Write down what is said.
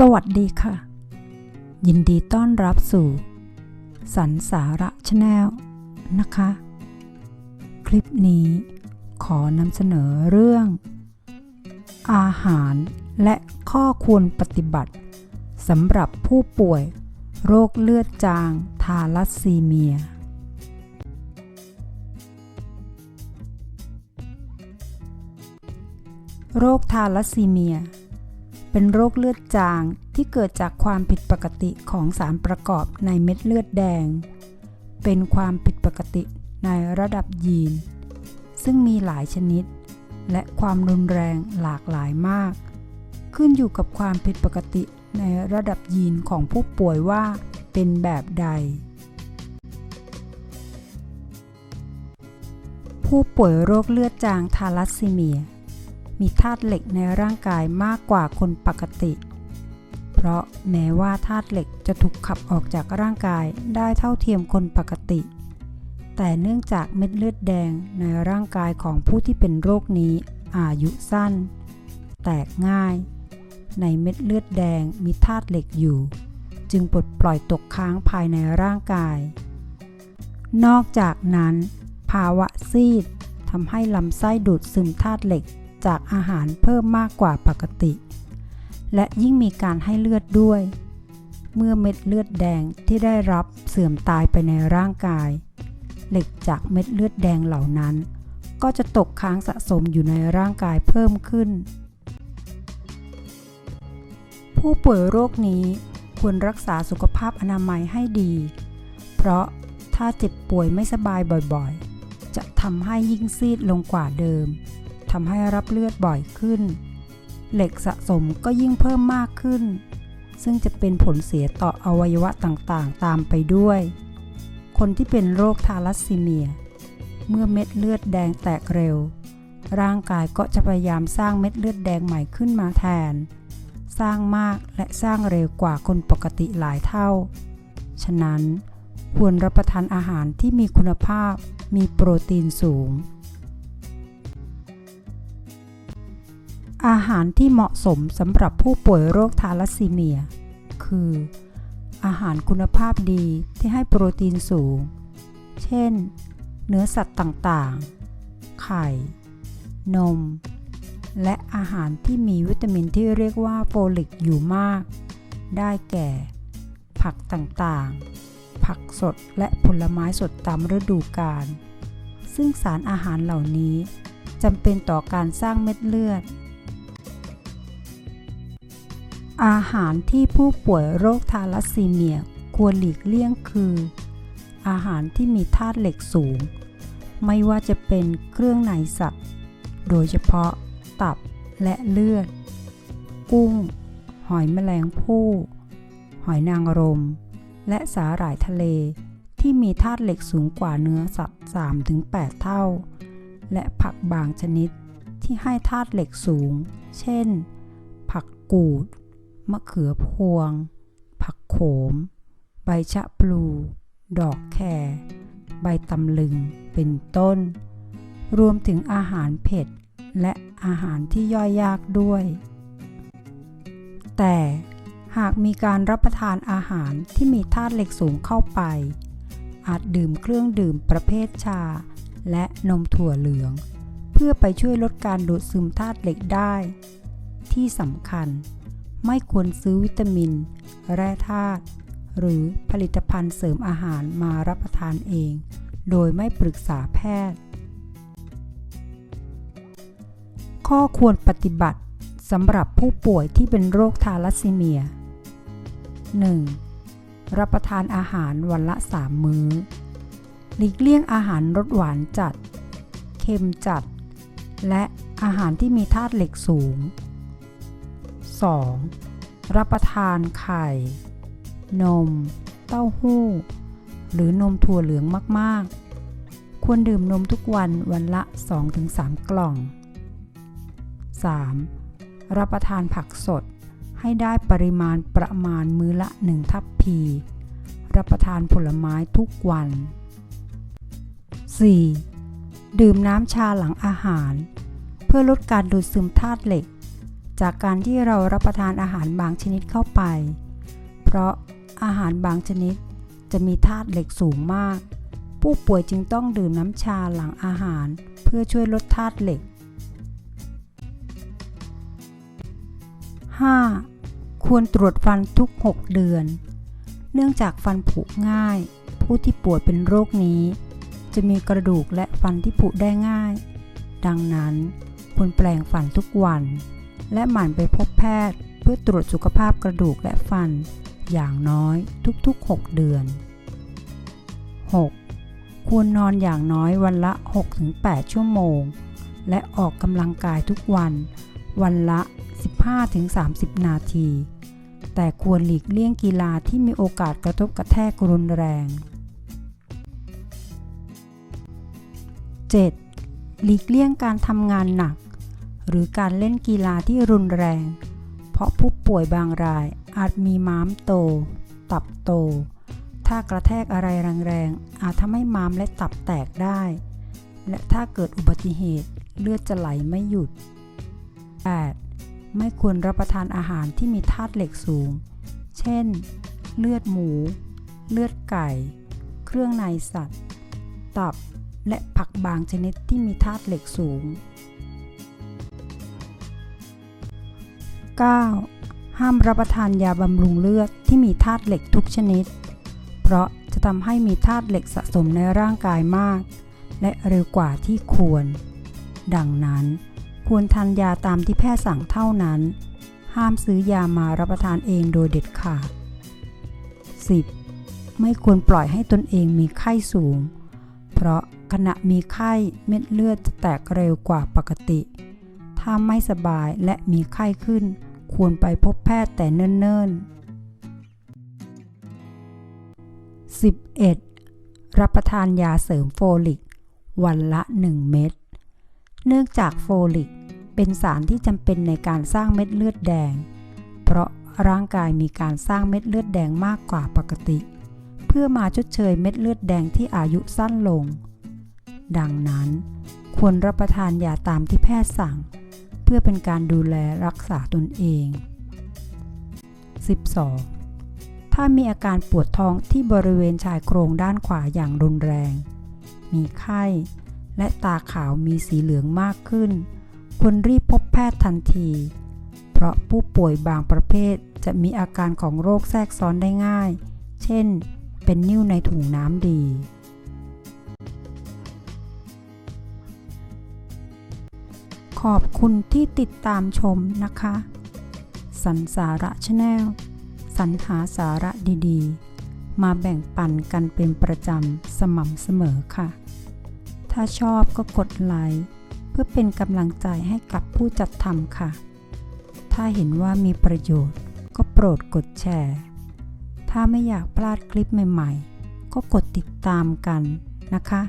สวัสดีค่ะ ยินดีต้อนรับสู่สันสาระชาแนลนะคะ คลิปนี้ขอนำเสนอเรื่อง อาหารและข้อควรปฏิบัติสำหรับผู้ป่วยโรคเลือดจางทาลัสซีเมีย โรคทาลัสซีเมีย เป็นโรคเลือดจางที่เกิดจากความผิดปกติของสารประกอบในเม็ดเลือดแดง เป็นความผิดปกติในระดับยีน ซึ่งมีหลายชนิด และความรุนแรงหลากหลายมาก ขึ้นอยู่กับความผิดปกติในระดับยีนของผู้ป่วยว่าเป็นแบบใด ผู้ป่วยโรคเลือดจางทาลัสซีเมีย มีธาตุเหล็กในร่างกายมากกว่าคนปกติ เพราะแม้ว่าธาตุเหล็กจะถูกขับออกจากร่างกายได้เท่าเทียมคนปกติ แต่เนื่องจากเม็ดเลือดแดงในร่างกายของผู้ที่เป็นโรคนี้อายุสั้น แตกง่าย ในเม็ดเลือดแดงมีธาตุเหล็กอยู่ จึงปลดปล่อยตกค้างภายในร่างกาย นอกจากนั้น ภาวะซีดทำให้ลำไส้ดูดซึมธาตุเหล็ก จากอาหารเพิ่มมากกว่าปกติ และยิ่งมีการให้เลือดด้วย เมื่อเม็ดเลือดแดงที่ได้รับเสื่อมตายไปในร่างกาย เหล็กจากเม็ดเลือดแดงเหล่านั้น ก็จะตกค้างสะสมอยู่ในร่างกายเพิ่มขึ้น ผู้ป่วยโรคนี้ควรรักษาสุขภาพอนามัยให้ดี เพราะถ้าเจ็บป่วยไม่สบายบ่อยๆ จะทำให้ยิ่งซีดลงกว่าเดิมำให้รับเลือดบ่อยขึ้น เหล็กสะสมก็ยิ่งเพิ่มมากขึ้น ซึ่งจะเป็นผลเสียต่ออวัยวะต่างๆ ตามไปด้วย คนที่เป็นโรคทาลัสซีเมีย เมื่อเม็ดเลือดแดงแตกเร็ว ร่างกายก็จะพยายามสร้างเม็ดเลือดแดงใหม่ขึ้นมาแทน สร้างมากและสร้างเร็วกว่าคนปกติหลายเท่า ฉะนั้นควรรับประทานอาหารที่มีคุณภาพ มีโปรตีนสูง อาหารที่เหมาะสมสำหรับผู้ป่วยโรคทาลัสซีเมีย คือ อาหารคุณภาพดีที่ให้โปรตีนสูง เช่น เนื้อสัตว์ต่างๆ ไข่ นม และอาหารที่มีวิตามินที่เรียกว่าโฟลิกอยู่มาก ได้แก่ ผักต่างๆ ผักสดและผลไม้สดตามฤดูกาลซึ่งสารอาหารเหล่านี้จำเป็นต่อการสร้างเม็ดเลือด อาหารที่ผู้ป่วยโรคทาลัสซีเมียควรหลีกเลี่ยงคือ อาหารที่มีธาตุเหล็กสูง ไม่ว่าจะเป็นเครื่องในสัตว์ โดยเฉพาะตับและเลือด กุ้ง หอยแมลงภู่หอยนางรม และสาหร่ายทะเลที่มีธาตุเหล็กสูงกว่าเนื้อสัตว์ 3-8 เท่า และผักบางชนิดที่ให้ธาตุเหล็กสูง เช่น ผักกูด มะเขือพวง ผักโขม ใบชะพลู ดอกแครใบตำลึง เป็นต้น รวมถึงอาหารเผ็ด และอาหารที่ย่อยยากด้วย แต่หากมีการรับประทานอาหารที่มีธาตุเหล็กสูงเข้าไป อาจดื่มเครื่องดื่มประเภทชา และนมถั่วเหลือง เพื่อไปช่วยลดการดูดซึมธาตุเหล็กได้ ที่สำคัญ ไม่ควรซื้อวิตามิน แร่ธาตุหรือผลิตภัณฑ์เสริมอาหารมารับประทานเอง โดยไม่ปรึกษาแพทย์ ข้อควรปฏิบัติสำหรับผู้ป่วยที่เป็นโรคทาลัสซีเมีย 1. รับประทานอาหารวันละ 3 มื้อ หลีกเลี่ยงอาหารรสหวานจัด เค็มจัด และอาหารที่มีธาตุเหล็กสูง 2. รับประทานไข่ นม เต้าหู้ หรือนมถั่วเหลืองมากๆ ควรดื่มนมทุกวันวันละ 2-3 กล่อง 3. รับประทานผักสดให้ได้ปริมาณประมาณมื้อละ 1 ทัพพี รับประทานผลไม้ทุกวัน 4. ดื่มน้ำชาหลังอาหาร เพื่อลดการดูดซึมธาตุเหล็ก จากการที่เรารับประทานอาหารบางชนิดเข้าไป เพราะอาหารบางชนิดจะมีธาตุเหล็กสูงมาก ผู้ป่วยจึงต้องดื่มน้ำชาหลังอาหาร เพื่อช่วยลดธาตุเหล็ก 5. ควรตรวจฟันทุก 6 เดือน เนื่องจากฟันผุง่าย ผู้ที่ป่วยเป็นโรคนี้ จะมีกระดูกและฟันที่ผุได้ง่าย ดังนั้นควรแปลงฟันทุกวัน และหมั่นไปพบแพทย์ เพื่อตรวจสุขภาพกระดูกและฟัน อย่างน้อยทุกๆ 6 เดือน 6. ควรนอนอย่างน้อยวันละ 6-8 ชั่วโมง และออกกำลังกายทุกวัน วันละ 15-30 นาที แต่ควรหลีกเลี่ยงกีฬาที่มีโอกาสกระทบกระแทกรุนแรง 7. หลีกเลี่ยงการทำงานหนัก หรือการเล่นกีฬาที่รุนแรง เพราะผู้ป่วยบางรายอาจมีม้ามโต ตับโต ถ้ากระแทกอะไรแรงๆ อาจทำให้ม้ามและตับแตกได้ และถ้าเกิดอุบัติเหตุเลือดจะไหลไม่หยุด 8. ไม่ควรรับประทานอาหารที่มีธาตุเหล็กสูง เช่น เลือดหมู เลือดไก่ เครื่องในสัตว์ ตับ และผักบางชนิดที่มีธาตุเหล็กสูง 9. ห้ามรับประทานยาบำรุงเลือดที่มีธาตุเหล็กทุกชนิด เพราะจะทำให้มีธาตุเหล็กสะสมในร่างกายมาก และเร็วกว่าที่ควร ดังนั้น ควรทานยาตามที่แพทย์สั่งเท่านั้น ห้ามซื้อยามารับประทานเองโดยเด็ดขาด 10. ไม่ควรปล่อยให้ตนเองมีไข้สูง เพราะขณะมีไข้เม็ดเลือดจะแตกเร็วกว่าปกติ ถ้าไม่สบายและมีไข้ขึ้น ควรไปพบแพทย์แต่เนิ่นๆ 11. รับประทานยาเสริมโฟลิก วันละ 1 เม็ด เนื่องจากโฟลิกเป็นสารที่จำเป็นในการสร้างเม็ดเลือดแดง เพราะร่างกายมีการสร้างเม็ดเลือดแดงมากกว่าปกติ เพื่อมาชดเชยเม็ดเลือดแดงที่อายุสั้นลง ดังนั้น ควรรับประทานยาตามที่แพทย์สั่ง เพื่อเป็นการดูแลรักษาตนเอง 12. ถ้ามีอาการปวดท้องที่บริเวณชายโครงด้านขวาอย่างรุนแรง มีไข้ และตาขาวมีสีเหลืองมากขึ้น ควรรีบพบแพทย์ทันที เพราะผู้ป่วยบางประเภทจะมีอาการของโรคแทรกซ้อนได้ง่าย เช่น เป็นนิ่วในถุงน้ำดี อบคุณที่ติดตามชมนะคะ สันสาระชาแนลสรรหาสาระดีๆ มาแบ่งปันกันเป็นประจำสม่ำเสมอค่ะ ถ้าชอบก็กดไลค์เพื่อเป็นกำลังใจให้กับผู้จัดทำค่ะ ถ้าเห็นว่ามีประโยชน์ก็โปรดกดแชร์ ถ้าไม่อยากพลาดคลิปใหม่ๆ ก็กดติดตามกันนะคะ